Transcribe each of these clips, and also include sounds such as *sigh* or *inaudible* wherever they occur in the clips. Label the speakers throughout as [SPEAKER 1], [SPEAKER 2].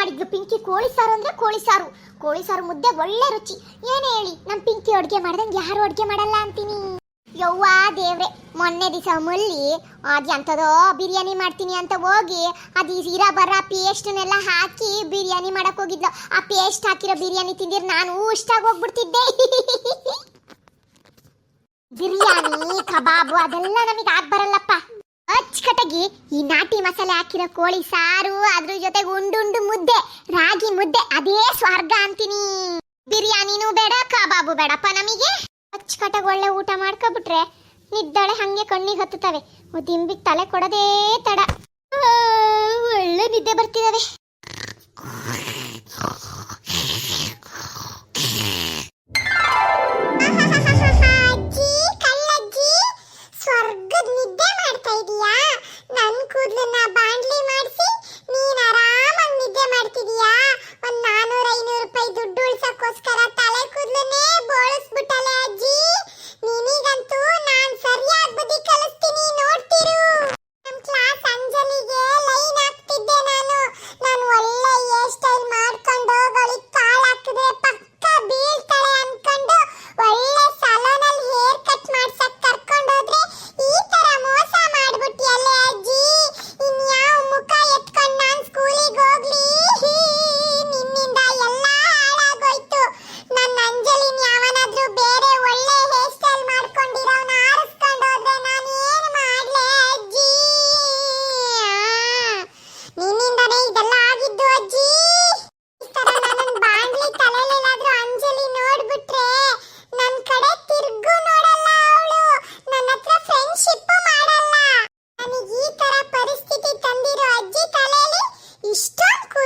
[SPEAKER 1] ಮಾಡಿದ್ಲು ಪಿಂಕಿ ಕೋಳಿ ಸಾರು ಅಂದ್ರೆ ಕೋಳಿ ಸಾರು. ಕೋಳಿ ಸಾರು ಮುದ್ದೆ ಒಳ್ಳೆ ರುಚಿ. ಏನೇ ಹೇಳಿ, ನಮ್ ಪಿಂಕಿ ಅಡುಗೆ ಮಾಡ್ದಂಗೆ ಯಾರು ಅಡುಗೆ ಮಾಡಲ್ಲ ಅಂತೀನಿ. ಯವ್ವ ದೇವ್ರೆ, ಮೊನ್ನೆ ದಿವಸ ಮುಲ್ಲಿ ಅದ್ ಎಂಥದೋ ಬಿರಿಯಾನಿ ಮಾಡ್ತೀನಿ ಅಂತ ಹೋಗಿ, ಅದು ಇರ ಬರ ಪೇಸ್ಟ್ನೆಲ್ಲ ಹಾಕಿ ಬಿರಿಯಾನಿ ಮಾಡಕ್ ಹೋಗಿದ್ಲು. ಆ ಪೇಸ್ಟ್ ಹಾಕಿರೋ ಬಿರಿಯಾನಿ ತಿಂದಿರ್ ನಾನು ಇಷ್ಟಾಗಿ ಹೋಗ್ಬಿಡ್ತಿದ್ದೆ. *laughs* ಬಿರಿಯಾನಿ, ಕಬಾಬು ಅದೆಲ್ಲ ನಮಗೆ ಆಗ್ ಬರಲ್ಲಪ್ಪ. ಅಚ್ಚುಕಟ್ಟಾಗಿ ಈ ನಾಟಿ ಮಸಾಲೆ ಹಾಕಿರೋ ಕೋಳಿ ಸಾರು, ಅದ್ರ ಜೊತೆಗೆ ಉಂಡುಂಡು ಮುದ್ದೆ, ರಾಗಿ ಮುದ್ದೆ, ಅದೇ ಸ್ವರ್ಗ ಅಂತೀನಿ. ಬಿರಿಯಾನಿನೂ ಬೇಡ, ಕಬಾಬು ಬೇಡಪ್ಪ ನಮಗೆ. ಅಚ್ಚುಕಟ್ಟಾಗಿ ಒಳ್ಳೆ ಊಟ ಮಾಡ್ಕೊಬಿಟ್ರೆ ನಿದ್ದಾಳೆ ಹಂಗೆ ಕಣ್ಣಿಗೆ ಹತ್ತುತ್ತವೆ. ದಿಂಬಿಗೆ ತಲೆ ಕೊಡದೇ ತಡ. ಒಳ್ಳೆ ನಿದ್ದೆ ಬರ್ತಿದಾವೆ.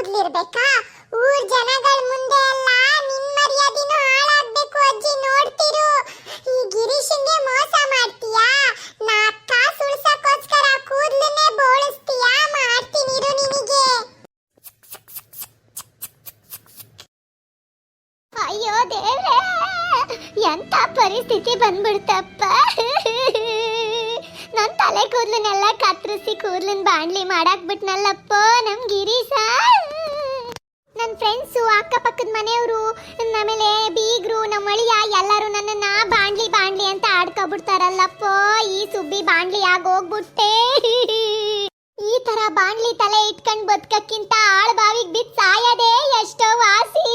[SPEAKER 1] ಇಷ್ಟೊಂದು ಕೂದ್ಲಿರ್ಬೇಕಾ ಊರ್ ಜನಗಳ ಮುಂದೆ ಎಲ್ಲ ನಿನ್ ಮರ್ಯಾದಿನೂ ಹಾಳಾಗ್ಬೇಕು ಅಜ್ಜಿ, ನೋಡ್ತಿರು. ಈ ಗಿರೀಶನ್ಗೆ ಮೋಸ ಮಾಡ್ತೀಯಾ? ನಾ ಕಾಸು ಉಳ್ಸಕ್ಕೋಸ್ಕರ ಕೂದ್ಲನ್ನೇ ಬೋಳಿಸ್ತೀಯಾ? ಮಾಡ್ತೀನಿ ಇರು ನಿನಗೆ. ಅಯ್ಯೋ ದೇವ್ರೆ ಎಂತ ಪರಿಸ್ಥಿತಿ ಬಂದ್ಬಿಡ್ತಪ್ಪ. ನನ್ನ ತಲೆ ಕೂದ್ಲನ್ನೆಲ್ಲ ಕತ್ತರಿಸಿ ಕೂದ್ಲನ್ ಬಾಣ್ಲಿ ಮಾಡಾಕ್ ಬಿಟ್ನಲ್ಲಪ್ಪ ನಮ್ ಗಿರೀಶ. ನನ್ನ ಫ್ರೆಂಡ್ಸು ಅಕ್ಕಪಕ್ಕದ ಮನೆಯವರು ಆಮೇಲೆ ಬೀಗ್ರು ನಮ್ಮ ಅಳಿಯ, ಎಲ್ಲರೂ ನನ್ನನ್ನ ಬಾಂಡ್ಲಿ ಬಾಂಡ್ಲಿ ಅಂತ ಆಡ್ಕೊಬಿಡ್ತಾರಲ್ಲಪ್ಪ. ಈ ಸುಬ್ಬಿ ಬಾಂಡ್ಲಿ ಆಗೋಗ್ಬಿಟ್ಟೆ. ಈ ತರ ಬಾಂಡ್ಲಿ ತಲೆ ಇಟ್ಕೊಂಡು ಬದುಕಕ್ಕಿಂತ ಆಳ್ ಬಾವಿಗೆ ಬಿದ್ದು ಸಾಯದೇ ಎಷ್ಟೋ ವಾಸಿ.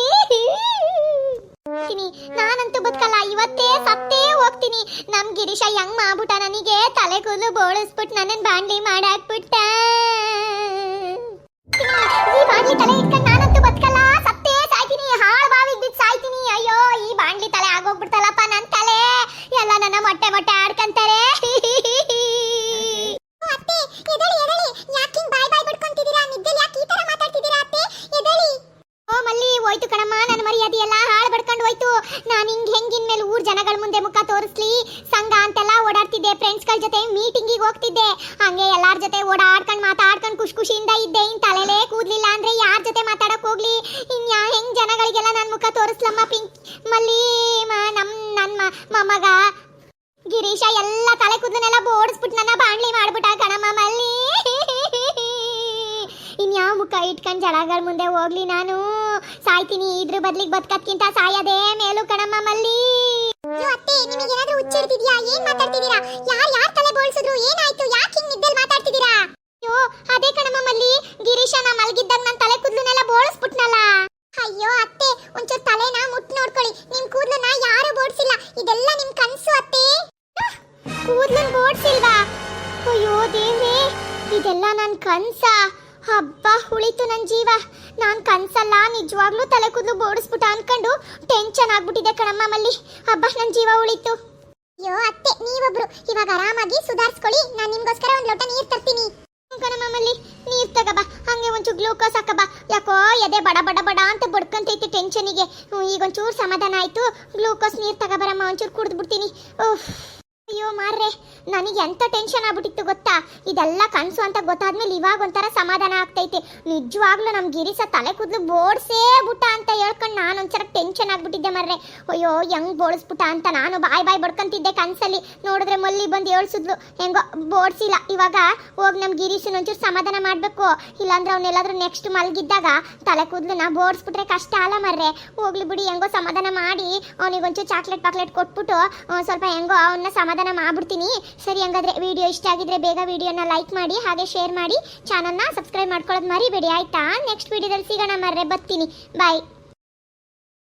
[SPEAKER 1] ನಾನಂತೂ ಬದುಕಲ್ಲ, ಇವತ್ತೇ ಸತ್ತೇ ಹೋಗ್ತೀನಿ. ನಮ್ ಗಿರೀಶ ಹೆಂಗ್ ಮಾಡ್ಬಿಟ್ಟ ನನಗೆ ತಲೆ ಕೂದಲು ಬೋಳಿಸ್ಬಿಟ್ಟು ನನ್ನನ್ ಬಾಂಡ್ಲಿ ಮಾಡಾಕ್ಬಿಟ್ಟ. ಈ ಬಾಂಡ್ಲಿ ತಲೆ ಇಟ್ಕೊಂಡ್ ನಾನಂತೂ ಬದುಕಲ್ಲ ಸತ್ತೇ ಸಾಯ್ತೀನಿ ಹಾಳ್ ಬಾವಿಗ್ ಬಿದ್ದು ಸಾಯ್ತೀನಿ ಅಯ್ಯೋ ಈ ಬಾಂಡ್ಲಿ ತಲೆ ಆಗೋಗ್ಬಿಡ್ತಲ್ಲಪ್ಪ ನನ್ ತಲೆ ಎಲ್ಲ ನನ್ನ ಮೊಟ್ಟೆ ಮೊಟ್ಟೆ ಆಡ್ಕಂತಾರೆ ಅತ್ತೆ ಎದಳಿ ಎದಳಿ ಯಾಕೆ ಹಿಂಗ್ ಬಾಯ್ ಬಾಯ್ ಬಿಡ್ಕೊಂತಿದ್ದೀರಾ ನಿದ್ದೆಲಿ ಯಾಕೆ ಈ ತರ ಮಾತಾಡ್ತಿದ್ದೀರಾ ಅತ್ತೆ ಎದಳಿ ಓ ಮಲ್ಲಿ ಹೋಯ್ತು ಕಣಮ್ಮ ನನ್ನ ಮರ್ಯಾದೆ ಎಲ್ಲ ಹಾಳು ಬಡ್ಕೊಂಡು ಹೋಯ್ತು ನಾನು ಹಿಂಗ್ ಹೆಂಗಿನ ಮೇಲೆ ಊರ್ ಜನಗಳ ಮುಂದೆ ಮುಖ ತೋರಿಸ್ಲಿ ಸಂಘ ಅಂತೆಲ್ಲ ಓಡಾಡ್ತಿದ್ದೆ ಫ್ರೆಂಡ್ಸ್ಗಳ ಜೊತೆ ಮೀಟಿಂಗಿಗೆ ಹೋಗ್ತಿದ್ದೆ. ಹಂಗೆ ಎಲ್ಲಾರ ಜೊತೆ ಓಡಾಡ್ಕೊಂಡು ಮಾತಾಡ್ಕೊಂಡು ಖುಷಿ ಖುಷಿಯಿಂದ ಇದ್ದೆ. ಇನ್ ತಲೆಲೇ ಕೂದ್ಲಿಲ್ಲ ಅಂದ್ರೆ ಯಾರ ಜೊತೆ ಮಾತಾಡಕ್ ಹೋಗ್ಲಿ? ಇನ್ ಯಾ ಹೆಂಗ್ ಜನಗಳಿಗೆಲ್ಲ ನನ್ನ ಮುಖ ತೋರಿಸ್ಲಮ್ಮ ಪಿಂಕ್ ಮಲ್ಲಿ ನಮ್ಮ ನಮ್ ನನ್ನ ಮೊಮ್ಮಗ ಗಿರೀಶ ಎಲ್ಲ ತಲೆ ಕೂದಲನ್ನೆಲ್ಲ ಬೋಡಿಸ್ಬಿಟ್ಟು ನನ್ನ ಬಾಣ್ಲಿ ಮಾಡ್ಬಿಟ್ಟ ಕಣಮ್ಮ ಮಲ್ಲಿ. ಇನ್ಯಾವ ಮುಖ ಇಟ್ಕೊಂಡು ಜಳಗಳ ಮುಂದೆ ಹೋಗ್ಲಿ ನಾನು? ಸಾಯ್ತೀನಿ. ಇದ್ರ ಬದ್ಲಿಗೆ ಬದುಕೋದ್ಕಿಂತ ಸಾಯದೇ ಮೇಲು ಕಣಮ್ಮ ಮಲ್ಲಿ. ಅತ್ತೆ ನಿಮಗೆ ಏನಾದರೂ ಹುಚ್ಚಿಡ್ತಿದ್ಯಾ ಏನ್ ಮಾತಾಡ್ತಿದ್ದೀರಾ? ಯಾರ್ ಯಾರ್ ತಲೆ ಬೋಳ್ಸಿದ್ರು? ಏನಾಯ್ತು? ಯಾಕೆ ಹಿಂಗ್ ನಿದ್ದೆಲ್ ಮಾತಾಡ್ತಿದ್ದೀರಾ? ಅಯ್ಯೋ, ಅದೇ ಕಣಮ್ಮ ಮಲ್ಲಿ. ಗಿರೀಶ ನಾ ಮಲಗಿದ್ದಾಗ ನನ್ನ ತಲೆ ಕೂದಲನ್ನೆಲ್ಲ ಬೋಳಿಸ್ಬಿಟ್ನಲ್ಲ. ಅಯ್ಯೋ ಅತ್ತೆ, ಒಂಚೂರು ತಲೆನ ಮುಟ್ ನೋಡ್ಕೊಳ್ಳಿ. ನಿಮ್ ಕೂದಲನ್ನ ಯಾರು ಬೋಡ್ಸಿಲ್ಲ ಇದೆಲ್ಲ ನಿಮ್ ಕನ್ಸು ಅತ್ತೆ. ಕೂದಲನ್ ಬೋಡ್ಸಿಲ್ವಾ ಅಯ್ಯೋ ದೇವ್ರೇ, ಇದೆಲ್ಲ ನನ್ ಕನ್ಸಾ? ಹಬ್ಬ ಉಳಿತು ನನ್ ಜೀವ. ನಾನ್ ಕನ್ಸಲ್ಲ, ನಿಜವಾಗ್ಲೂ ತಲೆ ಕೂದಲು ಬೋಡಿಸ್ಬಿಟ್ಟ ಅನ್ಕೊಂಡು ಟೆನ್ಷನ್ ಆಗ್ಬಿಟ್ಟಿದೆ ಕಣಮ್ಮ ಮಲ್ಲಿ. ಹಬ್ಬ ನನ್ನ ಜೀವ ಉಳಿತು. ಅಯ್ಯೋ, ಅತ್ತೆ, ನೀವೊಬ್ರು. ಇವಾಗ ಆರಾಮಾಗಿ ಸುಧಾರಿಸ್ಕೊಳ್ಳಿ. ನಾನು ನಿಮ್ಗೋಸ್ಕರ ಒಂದು ಲೋಟ ನೀರ್ ತರ್ತೀನಿ. ಕಣಮ್ಮ ಮಲ್ಲಿ, ನೀರ್ ತಗಬ. ಹಂಗೆ ಒಂಚೂರು ಗ್ಲೂಕೋಸ್ ಹಾಕಬ. ಯಾಕೋ ಎದೆ ಬಡ ಬಡ ಬಡ ಅಂತ ಬಡ್ಕೊಂತೈತೆ ಟೆನ್ಷನಿಗೆ ಈಗ ಒಂಚೂರು ಸಮಾಧಾನ ಆಯ್ತು. ಗ್ಲೂಕೋಸ್ ನೀರ್ ತಗಬರಮ್ಮ, ಒಂಚೂರು ಕುಡಿದ್ಬಿಡ್ತೀನಿ. ಉಫ್.
[SPEAKER 2] ಅಯ್ಯೋ ಮಾರ್ರೆ? ನನಗೆ ಎಂತ ಟೆನ್ಷನ್ ಆಗ್ಬಿಟ್ಟಿತ್ತು ಗೊತ್ತಾ? ಇದೆಲ್ಲ ಕನಸು ಅಂತ ಗೊತ್ತಾದ್ಮೇಲೆ ಇವಾಗ ಒಂಥರ ಸಮಾಧಾನ ಆಗ್ತೈತೆ. ನಿಜವಾಗ್ಲೂ ನಮ್ಮ ಗಿರಿಸ ತಲೆ ಕೂದಲು ಬೋಡ್ಸೇ ಬಿಟ್ಟ ಅಂತ ಹೇಳ್ಕೊಂಡು ನಾನು ಒಂಥರ ಟೆನ್ಷನ್ ಆಗ್ಬಿಟ್ಟಿದ್ದೆ ಮಾರ್ರೆ. ಅಯ್ಯೋ, ಹೆಂಗ್ ಬೋಳಿಸ್ಬಿಟ್ಟ ಅಂತ ನಾನು ಬಾಯ್ ಬಾಯ್ ಬಡ್ಕೊಂತಿದ್ದೆ ಕನ್ಸಲ್ಲಿ. ನೋಡಿದ್ರೆ ಮಲ್ಲಿ ಬಂದು ಹೇಳ್ಸಿದ್ಲು ಹೆಂಗೋ, ಬೋಡ್ಸಿಲ್ಲ. ಇವಾಗ ಹೋಗಿ ನಮ್ಮ ಗಿರೀಶನ್ ಒಂಚೂರು ಸಮಾಧಾನ ಮಾಡಬೇಕು. ಇಲ್ಲಾಂದ್ರೆ ಅವನ್ನೆಲ್ಲಾದ್ರೂ ನೆಕ್ಸ್ಟ್ ಮಲಗಿದ್ದಾಗ ತಲೆ ಕೂದಲನ್ನ ಬೋಡ್ಸ್ಬಿಟ್ರೆ ಕಷ್ಟ ಅಲ್ಲ ಮಾರ್ರೆ. ಹೋಗ್ಲಿ ಬಿಡಿ, ಹೆಂಗೋ ಸಮಾಧಾನ ಮಾಡಿ. ಅವನಿಗೆ ಒಂಚೂರು ಚಾಕ್ಲೇಟ್ ಪಾಕ್ಲೇಟ್ ಕೊಟ್ಬಿಟ್ಟು ಸ್ವಲ್ಪ ಹೆಂಗೋ ಅವನ್ನ ಸಮಾಧಾನ ಮಾಡ್ಬಿಡ್ತೀನಿ ಸರಿ, ಹಂಗಾದ್ರೆ ವಿಡಿಯೋ ಇಷ್ಟ ಆಗಿದ್ರೆ ಬೇಗ ವಿಡಿಯೋನ ಲೈಕ್ ಮಾಡಿ, ಹಾಗೆ ಶೇರ್ ಮಾಡಿ ಚಾನಲ್ನ ಸಬ್ಸ್ಕ್ರೈಬ್ ಮಾಡ್ಕೊಳ್ಳೋದು ಮರಿಬೇಡಿ, ಆಯ್ತಾ? ನೆಕ್ಸ್ಟ್ ವಿಡಿಯೋದಲ್ಲಿ ಸಿಗೋಣ ಮರ್ರೆ, ಬರ್ತೀನಿ. ಬಾಯ್